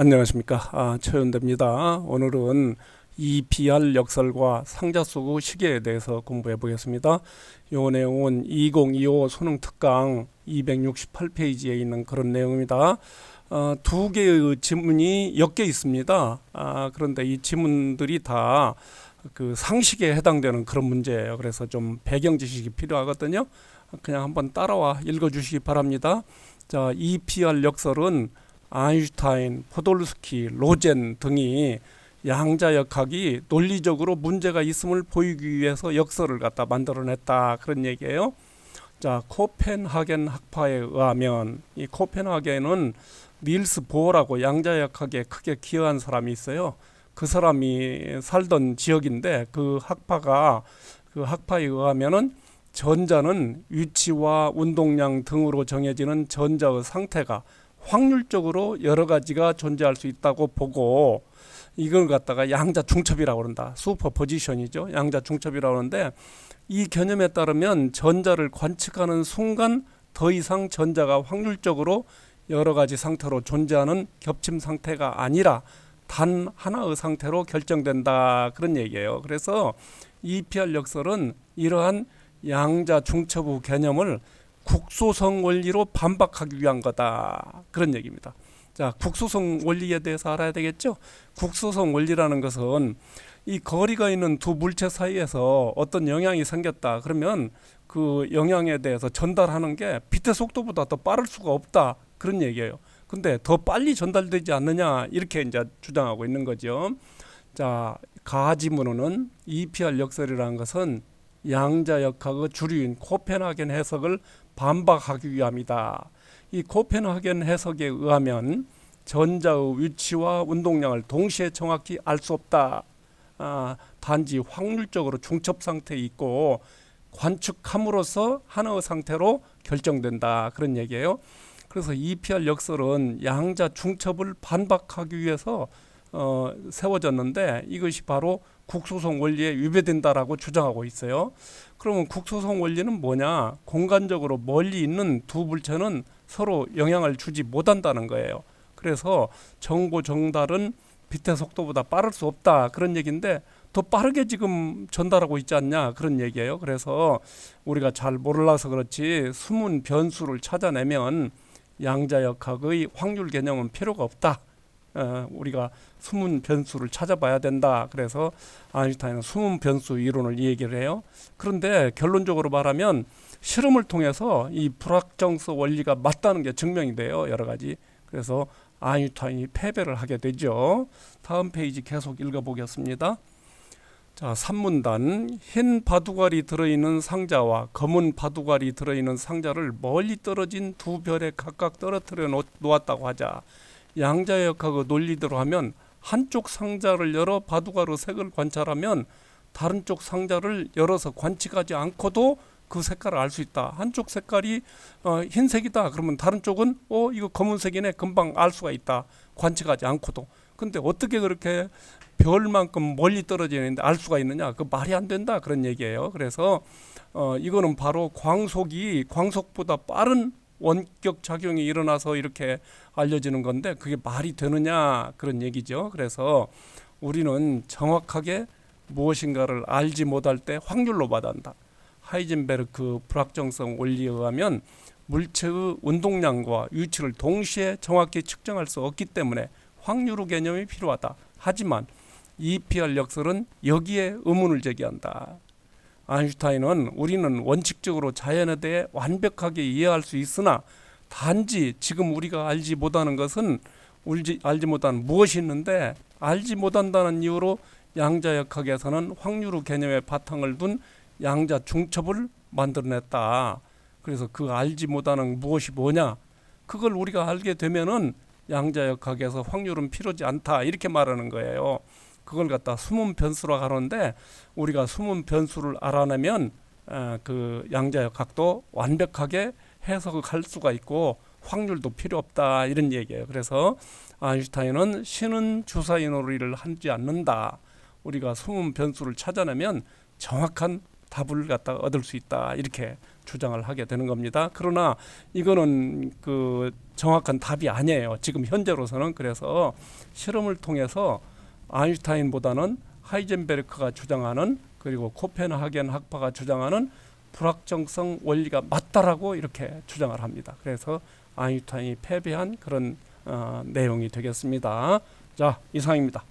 안녕하십니까 아, 최현대입니다. 오늘은 EPR 역설과 상자수구 시계에 대해서 공부해 보겠습니다. 요 내용은 2025 수능 특강 268페이지에 있는 그런 내용입니다. 어, 두 개의 지문이 엮여 있습니다. 아, 그런데 이 지문들이 다 그 상식에 해당되는 그런 문제예요. 그래서 좀 배경 지식이 필요하거든요. 그냥 한번 따라와 읽어 주시기 바랍니다. 자, EPR 역설은 아인슈타인, 포돌스키, 로젠 등이 양자 역학이 논리적으로 문제가 있음을 보이기 위해서 역설을 갖다 만들어냈다 그런 얘기예요. 자 코펜하겐 학파에 의하면 이 코펜하겐은 닐스 보어라고 양자 역학에 크게 기여한 사람이 있어요. 그 사람이 살던 지역인데 그 학파가 그 학파에 의하면은 전자는 위치와 운동량 등으로 정해지는 전자의 상태가 확률적으로 여러 가지가 존재할 수 있다고 보고 이걸 갖다가 양자 중첩이라고 그런다. 슈퍼 포지션이죠. 양자 중첩이라고 하는데 이 개념에 따르면 전자를 관측하는 순간 더 이상 전자가 확률적으로 여러 가지 상태로 존재하는 겹침 상태가 아니라 단 하나의 상태로 결정된다 그런 얘기예요. 그래서 EPR 역설은 이러한 양자 중첩의 개념을 국소성 원리로 반박하기 위한 거다. 그런 얘기입니다. 자, 국소성 원리에 대해서 알아야 되겠죠? 국소성 원리라는 것은 이 거리가 있는 두 물체 사이에서 어떤 영향이 생겼다. 그러면 그 영향에 대해서 전달하는 게 빛의 속도보다 더 빠를 수가 없다. 그런 얘기예요. 근데 더 빨리 전달되지 않느냐 이렇게 이제 주장하고 있는 거죠. 자, 가지문호는 EPR 역설이라는 것은 양자역학의 주류인 코펜하겐 해석을 반박하기 위함이다. 이 코펜하겐 해석에 의하면 전자의 위치와 운동량을 동시에 정확히 알 수 없다. 아, 단지 확률적으로 중첩 상태에 있고 관측함으로써 하나의 상태로 결정된다. 그런 얘기예요. 그래서 EPR 역설은 양자 중첩을 반박하기 위해서 어, 세워졌는데 이것이 바로 국소성 원리에 위배된다라고 주장하고 있어요. 그러면 국소성 원리는 뭐냐? 공간적으로 멀리 있는 두 물체는 서로 영향을 주지 못한다는 거예요. 그래서 정보 정달은 빛의 속도보다 빠를 수 없다 그런 얘기인데 더 빠르게 지금 전달하고 있지 않냐 그런 얘기예요. 그래서 우리가 잘 몰라서 그렇지 숨은 변수를 찾아내면 양자역학의 확률 개념은 필요가 없다. 어, 우리가 숨은 변수를 찾아봐야 된다. 그래서 아인슈타인은 숨은 변수 이론을 얘기를 해요. 그런데 결론적으로 말하면 실험을 통해서 이 불확정성 원리가 맞다는 게 증명이 돼요. 여러 가지. 그래서 아인슈타인이 패배를 하게 되죠. 다음 페이지 계속 읽어보겠습니다. 자, 3문단 흰 바둑알이 들어있는 상자와 검은 바둑알이 들어있는 상자를 멀리 떨어진 두 별에 각각 떨어뜨려 놓았다고 하자. 양자역학의 논리대로 하면 한쪽 상자를 열어 바둑알의 색을 관찰하면 다른 쪽 상자를 열어서 관측하지 않고도 그 색깔을 알 수 있다. 한쪽 색깔이 어, 흰색이다. 그러면 다른 쪽은 어 이거 검은색이네. 금방 알 수가 있다. 관측하지 않고도. 근데 어떻게 그렇게 별만큼 멀리 떨어지는데 알 수가 있느냐? 그 말이 안 된다. 그런 얘기예요. 그래서 어 이거는 바로 광속이 광속보다 빠른 원격 작용이 일어나서 이렇게 알려지는 건데 그게 말이 되느냐 그런 얘기죠. 그래서 우리는 정확하게 무엇인가를 알지 못할 때 확률로 받아다 하이젠베르크 불확정성 원리에 의하면 물체의 운동량과 위치를 동시에 정확히 측정할 수 없기 때문에 확률의 개념이 필요하다. 하지만 EPR 역설은 여기에 의문을 제기한다. 아인슈타인은 우리는 원칙적으로 자연에 대해 완벽하게 이해할 수 있으나 단지 지금 우리가 알지 못하는 것은 울지, 알지 못한 무엇이 있는데 알지 못한다는 이유로 양자역학에서는 확률의 개념의 바탕을 둔 양자 중첩을 만들어냈다. 그래서 그 알지 못하는 무엇이 뭐냐? 그걸 우리가 알게 되면은 양자역학에서 확률은 필요지 않다. 이렇게 말하는 거예요. 그걸 갖다 숨은 변수라고 하는데 우리가 숨은 변수를 알아내면 어, 그 양자역학도 완벽하게 해석할 수가 있고 확률도 필요 없다 이런 얘기예요. 그래서 아인슈타인은 신은 주사위 놀이를 하지 않는다. 우리가 숨은 변수를 찾아내면 정확한 답을 갖다 얻을 수 있다 이렇게 주장을 하게 되는 겁니다. 그러나 이거는 그 정확한 답이 아니에요. 지금 현재로서는 그래서 실험을 통해서 아인슈타인보다는 하이젠베르크가 주장하는 그리고 코펜하겐 학파가 주장하는 불확정성 원리가 맞다라고 이렇게 주장을 합니다. 그래서 아인슈타인이 패배한 그런 어, 내용이 되겠습니다. 자 이상입니다.